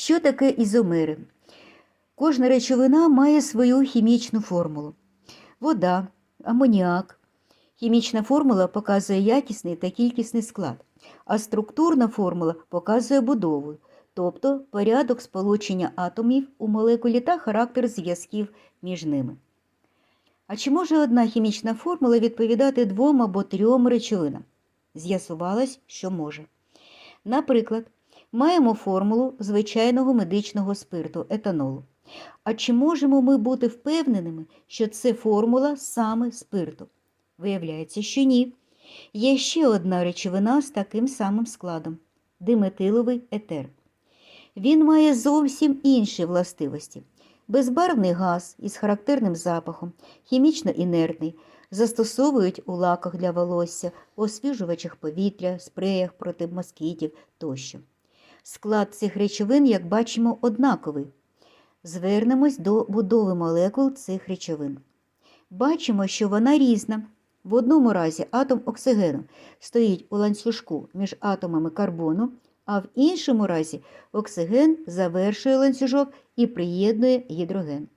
Що таке ізомери? Кожна речовина має свою хімічну формулу. Вода, амоніак. Хімічна формула показує якісний та кількісний склад, а структурна формула показує будову, тобто порядок сполучення атомів у молекулі та характер зв'язків між ними. А чи може одна хімічна формула відповідати двом або трьом речовинам? З'ясувалось, що може. Наприклад, маємо формулу звичайного медичного спирту етанолу. А чи можемо ми бути впевненими, що це формула саме спирту? Виявляється, що ні. Є ще одна речовина з таким самим складом диметиловий етер. Він має зовсім інші властивості. Безбарвний газ із характерним запахом, хімічно інертний, застосовують у лаках для волосся, освіжувачах повітря, спреях проти москітів тощо. Склад цих речовин, як бачимо, однаковий. Звернемось до будови молекул цих речовин. Бачимо, що вона різна. В одному разі атом оксигену стоїть у ланцюжку між атомами карбону, а в іншому разі оксиген завершує ланцюжок і приєднує гідроген.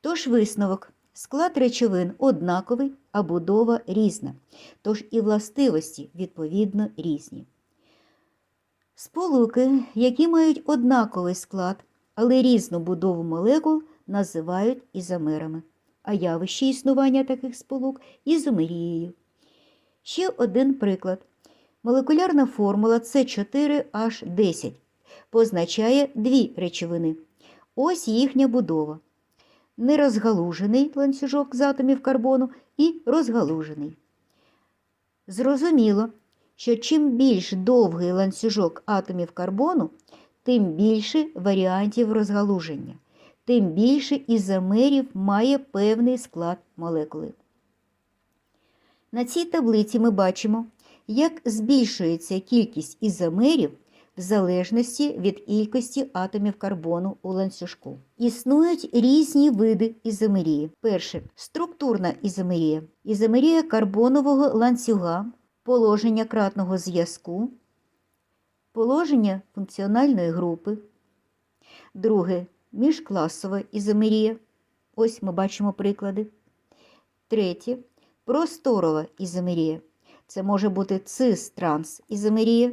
Тож висновок склад речовин однаковий, а будова різна, тож і властивості відповідно різні. Сполуки, які мають однаковий склад, але різну будову молекул, називають ізомерами, а явище існування таких сполук ізомерією. Ще один приклад. Молекулярна формула С4H10 позначає дві речовини. Ось їхня будова. Нерозгалужений ланцюжок з атомів карбону і розгалужений. Зрозуміло, що чим більш довгий ланцюжок атомів карбону, тим більше варіантів розгалуження, тим більше ізомерів має певний склад молекули. На цій таблиці ми бачимо, як збільшується кількість ізомерів в залежності від кількості атомів карбону у ланцюжку. Існують різні види ізомерії. Перше структурна ізомерія. Ізомерія карбонового ланцюга, положення кратного зв'язку, положення функціональної групи. Друге міжкласова ізомерія. Ось ми бачимо приклади. Третє просторова ізомерія. Це може бути цис-транс ізомерія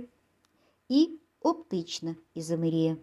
і оптична ізомерія.